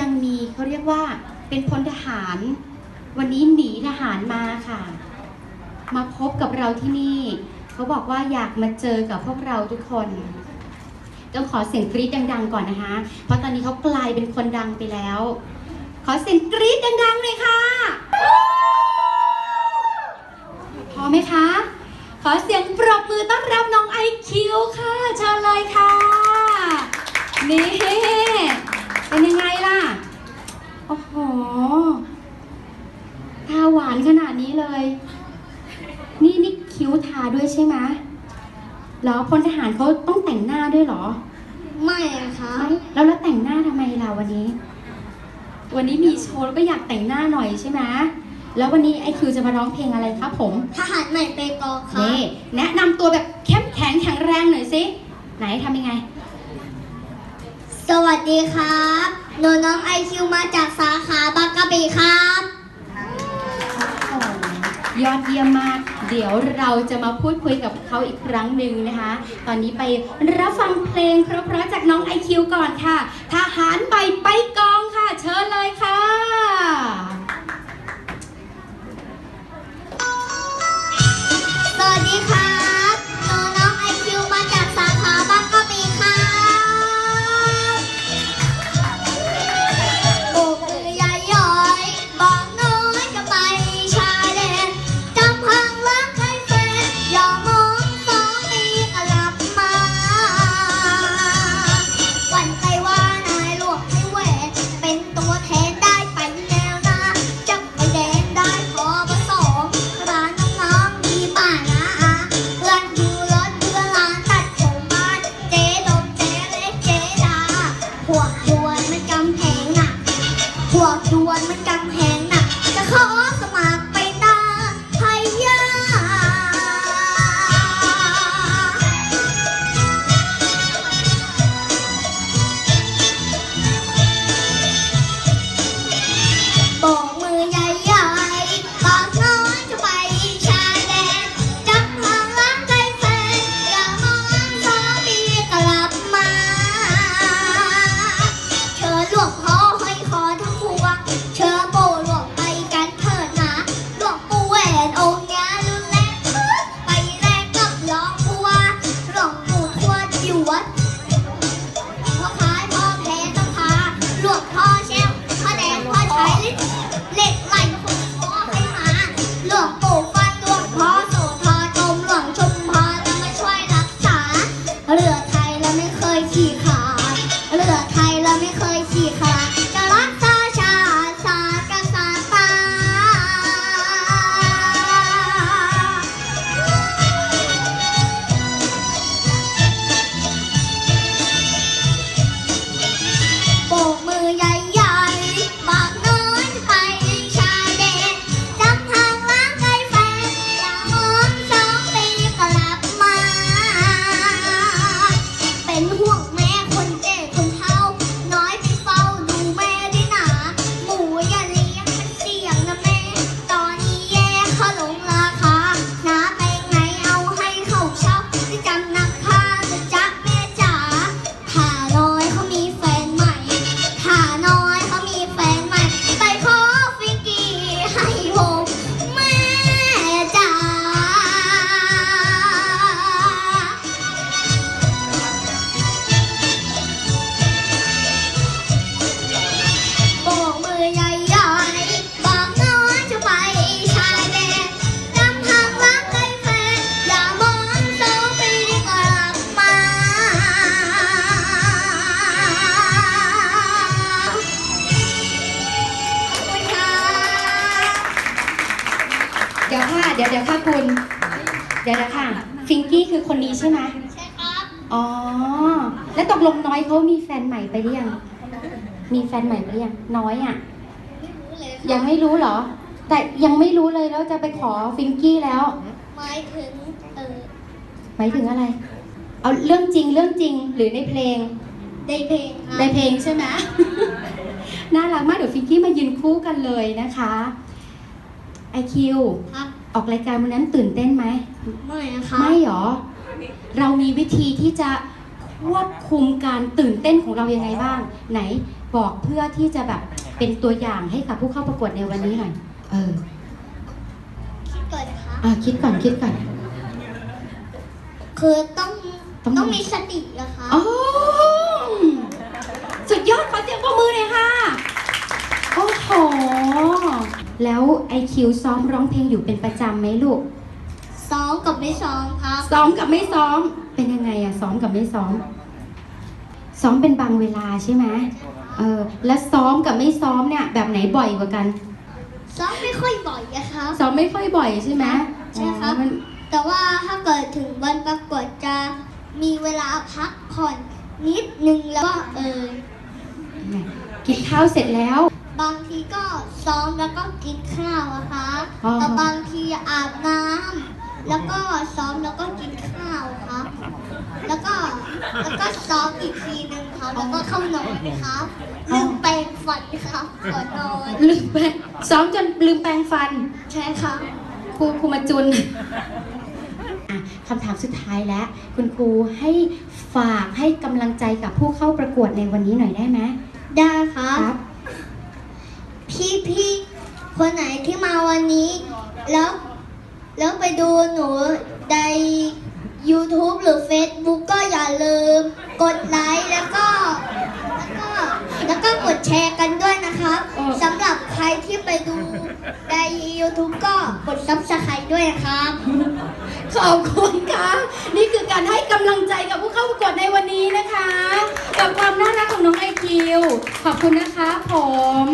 ยังมีเขาเรียกว่าเป็นพลทหาร วันนี้หนีทหารมาค่ะ มาพบกับเราที่นี่ เขาบอกว่าอยากมาเจอกับพวกเราทุกคนต้องขอเสียงกรี๊ดดัง ๆ ก่อนนะคะ เพราะตอนนี้เขากลายเป็นคนดังไปแล้ว ขอเสียงกรี๊ดดังๆเลยค่ะพอไหมคะ ขอเสียงปรบมือต้อนรับน้องไอคิวค่ะเชิญเลยค่ะ นี่ เป็นยังไงล่ะ โอ้โหตาหวานขนาดนี้เลย นี่นี่คิ้วทาด้วย ใช่ไหมแล้วพลทหารเขาต้องแต่งหน้าด้วยเหรอ ไม่อะคะไม่แล้วแล้วแต่งหน้าทำไมล่ะวันนี้ วันนี้มีโชว์แล้วก็อยากแต่งหน้าหน่อยใช่ไหมแล้ววันนี้ไอคิวจะมาร้องเพลงอะไรครับผมทหารใหม่เปกอค่ะนี่แนะนำตัวแบบเข้มแข็งแข็งแรงหน่อยสิไหนทำยังไง สวัสดีครับ หนูน้องไอคิวมาจากสาขาบางกะปิครับโอ้โห ยอดเยี่ยมมาก เดี๋ยวเราจะมาพูดคุยกับเขาอีกครั้งหนึ่งนะคะ ตอนนี้ไปรับฟังเพลงเพราะๆจากน้องไอคิวก่อนค่ะ ทหารใบไปกองค่ะ เชิญเลยค่ะ เดี๋ยวค่ะเดี๋ยวเดี๋ยวค่ะคุณ เดี๋ยวนะค่ะ ฟิงกี้คือคนนี้ใช่ไหมใช่ครับอ๋อ แล้วตกลงน้อยเขามีแฟนใหม่ไปหรือยัง มีแฟนใหม่ไปหรือยัง น้อยอะไม่รู้เลยยังไม่รู้เหรอ แต่ยังไม่รู้เลยแล้วจะไปขอฟิงกี้แล้ว หมายถึงเออหมายถึงอะไร เอาเรื่องจริงเรื่องจริงหรือในเพลง ในเพลงครัในบเพลงใช่ไหม น่ารักมากเดี๋ยวฟิงกี้มายืนคู่กันเลยนะคะไอคิวครับ ออกรายการวันนั้นตื่นเต้นไหม ไม่นะคะไม่หรอ เรามีวิธีที่จะควบคุมการตื่นเต้นของเรายังไงบ้าง ไหนบอกเพื่อที่จะแบบเป็นตัวอย่างให้กับผู้เข้าประกวดในวันนี้หน่อย เออ คิดก่อนนะคะอะคิดก่อนคิดก่อน คือต้องต้อง ต้องมีสตินะคะ อ๋อสุดยอดขอเสียงปรบมือเลยค่ะ โอ้โห แล้วไอคิวซ้อมร้องเพลงอยู่เป็นประจำไหมลูก ซ้อมกับไม่ซ้อมครับซ้อมกับไม่ซ้อม เป็นยังไงอะซ้อมกับไม่ซ้อม ซ้อมเป็นบางเวลาใช่ไหมเออ แล้วซ้อมกับไม่ซ้อมเนี่ยแบบไหนบ่อยกว่ากัน ซ้อมไม่ค่อยบ่อยอะครับซ้อมไม่ค่อยบ่อยใช่ไหมใช่ครับ อ๋อมันแต่ว่าถ้าเกิดถึงวันประกวดจะมีเวลาพักผ่อนนิดนึงแล้วก็เออ กินข้าวเสร็จแล้ว บางทีก็ซ้อมแล้วก็กินข้าวอะคะอ๋อ แต่บางทีอาบน้ำแล้วก็ซ้อมแล้วก็กินข้าวครับ แล้วก็แล้วก็ซ้อมอีกทีนึงครับแล้วก็เข้านอนครับลืมแปรงฟันครับก่อนนอนลืมแปรงซ้อมจนลืมแปรงฟันใช่ครับ ครูครูมาจุนอะคำถามสุดท้ายแล้ว คุณครูให้ฝากให้กำลังใจกับผู้เข้าประกวดในวันนี้หน่อยได้ไหมได้ครับครับ พี่พี่คนไหนที่มาวันนี้ แล้วแล้วไปดูหนูใน YouTube หรือ Facebook ก็อย่าลืม กดไลค์แล้วก็แล้วก็แล้วก็กดแชร์กันด้วยนะครับสำหรับใครที่ไปดูใน YouTube ก็กด Subscribe ด้วยนะครับ ขอบคุณค่ะ นี่คือการให้กำลังใจกับผู้เข้าประกวดในวันนี้นะคะ กับความน่ารักของน้องไอคิว ขอบคุณนะคะผม